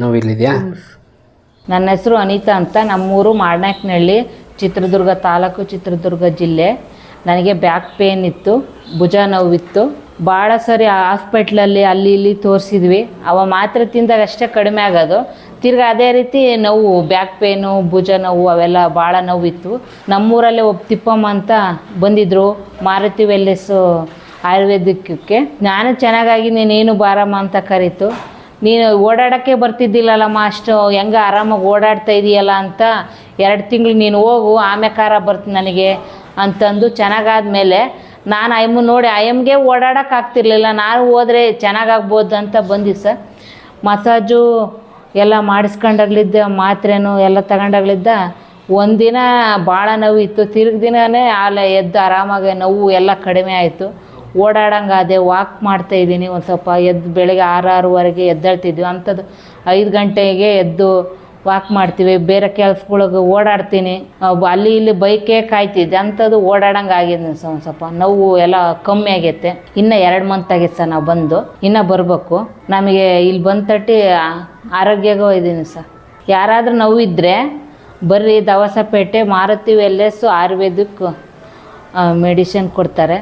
ನೋವಿಲ್ಲಿದೆಯಾ? ನನ್ನ ಹೆಸರು ಅನಿತಾ ಅಂತ. ನಮ್ಮೂರು ಮಾಡ್ನಾಕ್ನಹಳ್ಳಿ ಚಿತ್ರದುರ್ಗ ತಾಲೂಕು, ಚಿತ್ರದುರ್ಗ ಜಿಲ್ಲೆ. ನನಗೆ ಬ್ಯಾಕ್ ಪೇನ್ ಇತ್ತು, ಭುಜ ನೋವಿತ್ತು. ಭಾಳ ಸರಿ ಹಾಸ್ಪಿಟ್ಲಲ್ಲಿ ಅಲ್ಲಿ ಇಲ್ಲಿ ತೋರಿಸಿದ್ವಿ. ಅವ ಮಾತ್ರೆ ತಿಂದಾಗ ಅಷ್ಟೇ ಕಡಿಮೆ ಆಗೋದು. ತಿರ್ಗ ಅದೇ ರೀತಿ ನೋವು, ಬ್ಯಾಕ್ ಪೇನು, ಭುಜ ನೋವು, ಅವೆಲ್ಲ ಭಾಳ ನೋವಿತ್ತು. ನಮ್ಮೂರಲ್ಲೇ ಒಬ್ಬ ತಿಪ್ಪಮ್ಮ ಅಂತ ಬಂದಿದ್ದರು ಮಾರುತಿ ವೆಲ್ಲೆಸ್ಸು ಆಯುರ್ವೇದಿಕಕ್ಕೆ. ನಾನು ಚೆನ್ನಾಗಾಗಿ ನೀನೇನು ಬಾರಮ್ಮ ಅಂತ ಕರೀತು. ನೀನು ಓಡಾಡೋಕ್ಕೆ ಬರ್ತಿದ್ದಿಲ್ಲಲ್ಲ ಅಷ್ಟು ಹೆಂಗೆ ಆರಾಮಾಗಿ ಓಡಾಡ್ತಾ ಇದೆಯಲ್ಲ ಅಂತ ಎರಡು ತಿಂಗಳು ನೀನು ಹೋಗು ಆಮೇಕಾರ ಬರ್ತು ನನಗೆ ಅಂತಂದು ಚೆನ್ನಾಗಾದ್ಮೇಲೆ ನಾನು ಅಯ್ಯಮ್ಮ ನೋಡಿ ಐಮ್ಗೆ ಓಡಾಡೋಕೆ ಆಗ್ತಿರ್ಲಿಲ್ಲ. ನಾನು ಹೋದರೆ ಚೆನ್ನಾಗಾಗ್ಬೋದು ಅಂತ ಬಂದಿದ್ದು ಸರ್. ಮಸಾಜು ಎಲ್ಲ ಮಾಡಿಸ್ಕೊಂಡಾಗ್ಲಿದ್ದ, ಮಾತ್ರೆನೂ ಎಲ್ಲ ತಗೊಂಡಾಗ್ಲಿದ್ದ. ಒಂದಿನ ಭಾಳ ನೋವು ಇತ್ತು ದಿನನೇ ದಿನವೇ ಆಲ ಎದ್ದು ಆರಾಮಾಗಿ ನೋವು ಎಲ್ಲ ಕಡಿಮೆ ಆಯಿತು. ಓಡಾಡಂಗೆ ಅದೇ ವಾಕ್ ಮಾಡ್ತಾ ಇದ್ದೀನಿ. ಒಂದು ಸ್ವಲ್ಪ ಎದ್ದು ಬೆಳಗ್ಗೆ ಆರು ಆರೂವರೆಗೆ ಎದ್ದೇಳ್ತಿದ್ವಿ. ಅಂಥದ್ದು ಐದು ಗಂಟೆಗೆ ಎದ್ದು ವಾಕ್ ಮಾಡ್ತೀವಿ. ಬೇರೆ ಕೆಲ್ಸಗಳಿಗೆ ಓಡಾಡ್ತೀನಿ. ಅಲ್ಲಿ ಇಲ್ಲಿ ಬೈಕೇ ಕಾಯ್ತಿದ್ದೆ. ಅಂಥದ್ದು ಓಡಾಡಂಗೆ ಆಗಿದೆ ಸರ್ ಒಂದು ಸ್ವಲ್ಪ. ನೋವು ಎಲ್ಲ ಕಮ್ಮಿ ಆಗೈತೆ. ಇನ್ನು ಎರಡು ಮಂತ್ ಆಗೈತೆ ಸರ್, ನಾವು ಬಂದು. ಇನ್ನೂ ಬರಬೇಕು. ನಮಗೆ ಇಲ್ಲಿ ಬಂದು ತಟ್ಟಿ ಆರೋಗ್ಯಗೂ ಇದ್ದೀನಿ ಸರ್. ಯಾರಾದರೂ ನೋವಿದ್ದರೆ ಬರ್ರಿ Davasapete Maruti wellness ayurvedic medicine ಕೊಡ್ತಾರೆ.